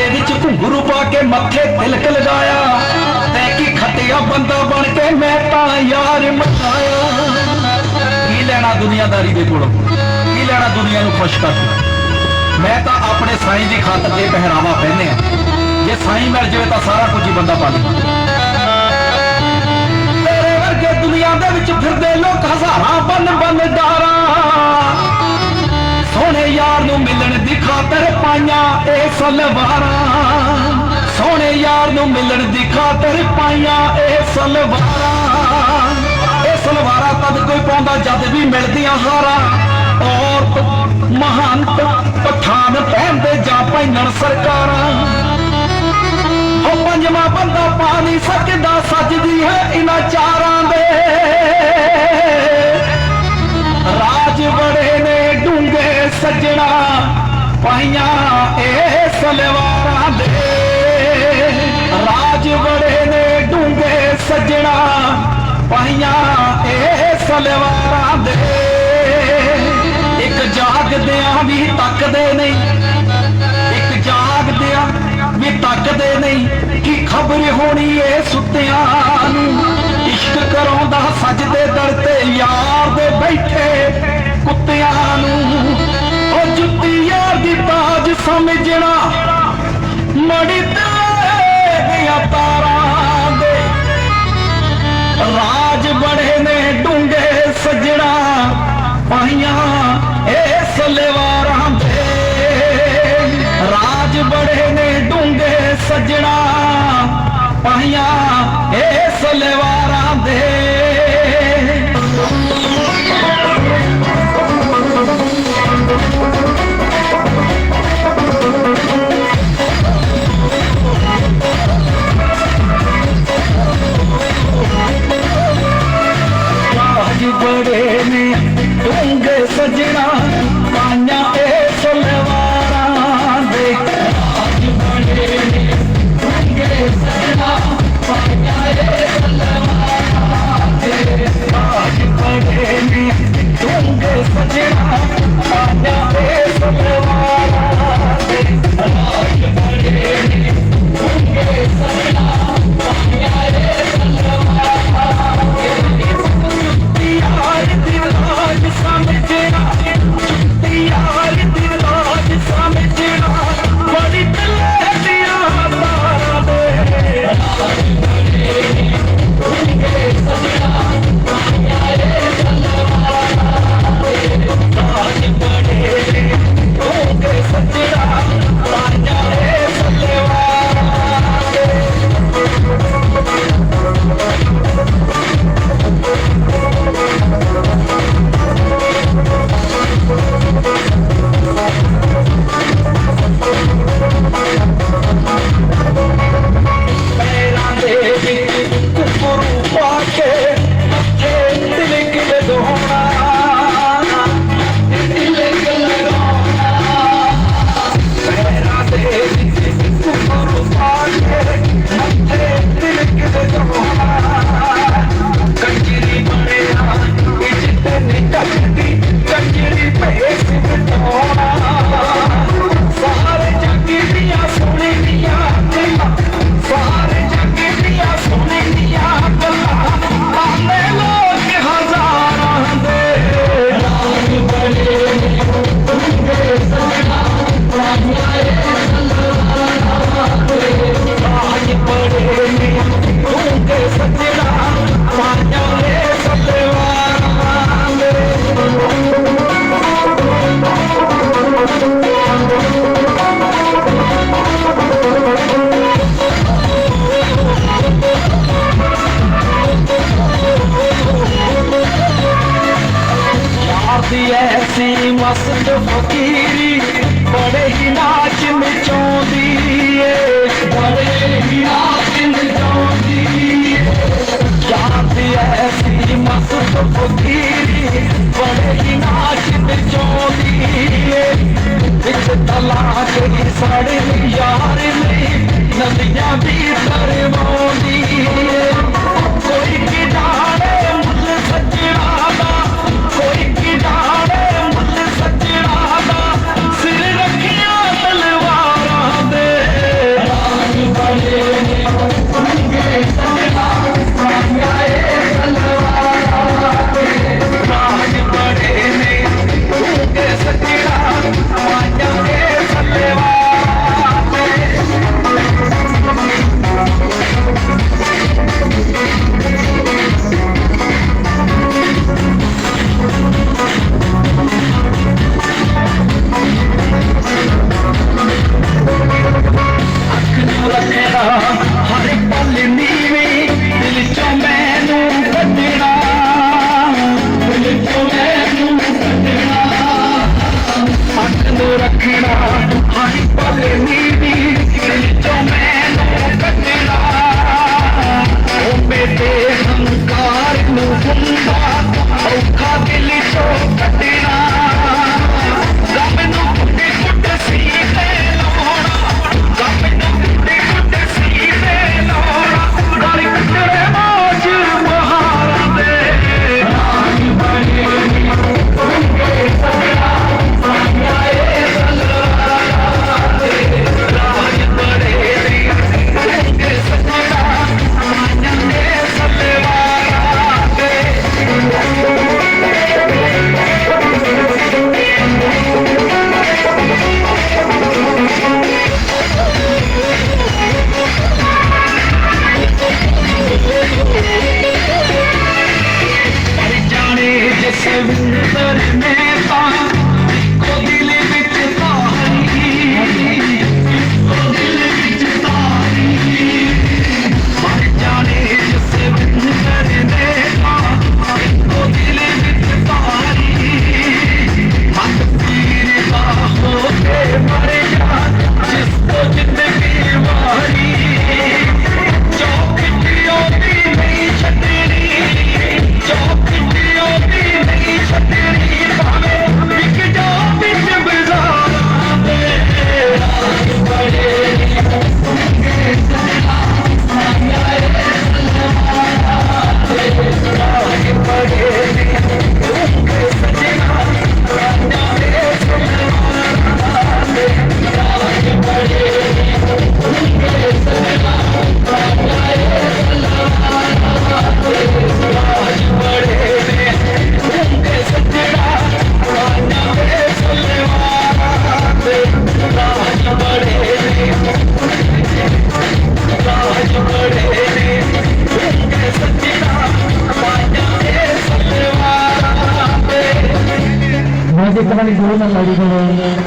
ਦੇ ਵਿੱਚ ਘੁੰਗਰੂ ਪਾ ਕੇ ਮੱਥੇ ਤਿਲਕ ਲਗਾਇਆ ਤੈ ਕੀ ਖੱਟਿਆ ਬੰਦਾ ਬਣ ਕੇ ਮੈਂ ਤਾਂ ਯਾਰ ਮਚਾਇਆ ਕੀ ਲੈਣਾ ਦੁਨੀਆਦਾਰੀ ਦੇ ਕੋਲੋਂ? ਕੀ ਲੈਣਾ ਦੁਨੀਆ ਨੂੰ ਖੁਸ਼ ਕਰਕੇ ਮੈਂ ਤਾਂ ਆਪਣੇ ਸਾਈਂ ਦੀ ਖਾਤਰ ਇਹ ਪਹਿਰਾਵਾ ਪਹਿਨੇ ਆ ਜੇ ਸਾਈਂ ਮਿਲ ਜਾਵੇ ਤਾਂ ਸਾਰਾ ਕੁਝ ਹੀ ਬੰਦਾ ਪਾ ਲੇ ਤੇਰੇ ਵਰਗੇ ਦੁਨੀਆ ਦੇ ਵਿੱਚ ਫਿਰਦੇ ਲੋਕ ਹਜ਼ਾਰਾਂ ਬੰਨ ਬੰਨ ਡਾਰਾਂ। ਸੋਹਣੇ ਯਾਰ ਨੂੰ ਮਿਲ ਦੀ ਖਾਤਰ ਪਾਈਆਂ ਇਹ ਸਲਵਾਰਾਂ। ਸੋਹਣੇ ਯਾਰ ਨੂੰ ਮਿਲਣ ਦੀ ਖਾਤਰ ਪਾਈਆਂ ਇਹ ਸਲਵਾਰਾਂ। ਇਹ ਸਲਵਾਰਾਂ ਤਦ ਕੋਈ ਪਾਉਂਦਾ ਜਦ ਵੀ ਮਿਲਦੀਆਂ ਹਾਰਾਂ। ਔਰਤ ਮਹੰਤ ਪਠਾਨ ਪਹਿਨਦੇ ਜਾਂ ਪਹਿਨਣ ਸਰਕਾਰਾਂ। ਹੋ ਪੰਜਵਾਂ ਬੰਦਾ ਪਾ ਨਹੀਂ ਸਕਦਾ, ਸੱਜਦੀ ਹੈ ਇਹਨਾਂ ਚਾਰਾਂ ਦੇ। ਰਾਜ ਬੜੇ ਨੇ ਡੂੰਗੇ ਸੱਜਣਾ। ਪਾਈਆਂ ਇਹ ਸਲਵਾਰਾਂ ਦੇ। ਰਾਜ ਬੜੇ ਨੇ ਡੂੰਗੇ ਸੱਜਣਾ। ਪਾਈਆਂ ਇਹ ਸਲਵਾਰਾਂ ਦੇ। ਇੱਕ ਜਾਗਦਿਆਂ ਵੀ ਤੱਕਦੇ ਨਹੀਂ। ਇੱਕ ਜਾਗਦਿਆਂ ਵੀ ਤੱਕਦੇ ਨਹੀਂ ਕੀ ਖਬਰ ਹੋਣੀ ਏ ਸੁੱਤਿਆਂ ਨੂੰ। ਇਸ਼ਕ ਕਰਾਉਂਦਾ ਸਜਦੇ ਦਰ ਤੇ ਯਾਰ ਦੇ ਬੈਠੇ ਕੁੱਤਿਆਂ ਨੂੰ। ਸਮਝਣਾ। ਮੜੀ ਤੇ ਦੀਆਂ ਤਾਰਾਂ ਦੇ। ਰਾਜ ਬੜੇ ਨੇ ਡੂੰਗੇ ਸਜਣਾ ਪਾਈਆਂ ਇਹ ਸਲਵਾਰਾਂ ਦੇ। ਰਾਜ ਬੜੇ ਨੇ ਡੂੰਗੇ ਸਜਣਾ ਪਾਈਆਂ ਇਹ ਸਲਵਾਰਾਂ ਦੇ। ਐਸੀ ਫਕੀਰੀ ਬੜੇ ਹੀ ਨਾਚ ਨਚਾਉਂਦੀ ਏ। ਬੜੇ ਹੀ ਨਾਚ ਨਚਾਉਂਦੀ ਏ। ਐਸੀ ਮਸਤ ਫਕੀਰੀ, ਬੜੇ ਹੀ ਨਾਚ ਨਚਾਉਂਦੀ ਏ। ਵਿੱਚ ਤਲਾ ਕੇ ਸਾਡੇ ਯਾਰ ਨੇ, ਨਦੀਆਂ ਵੀ ਤਰਵਾਉਂਦੀ ਏ। Gracias.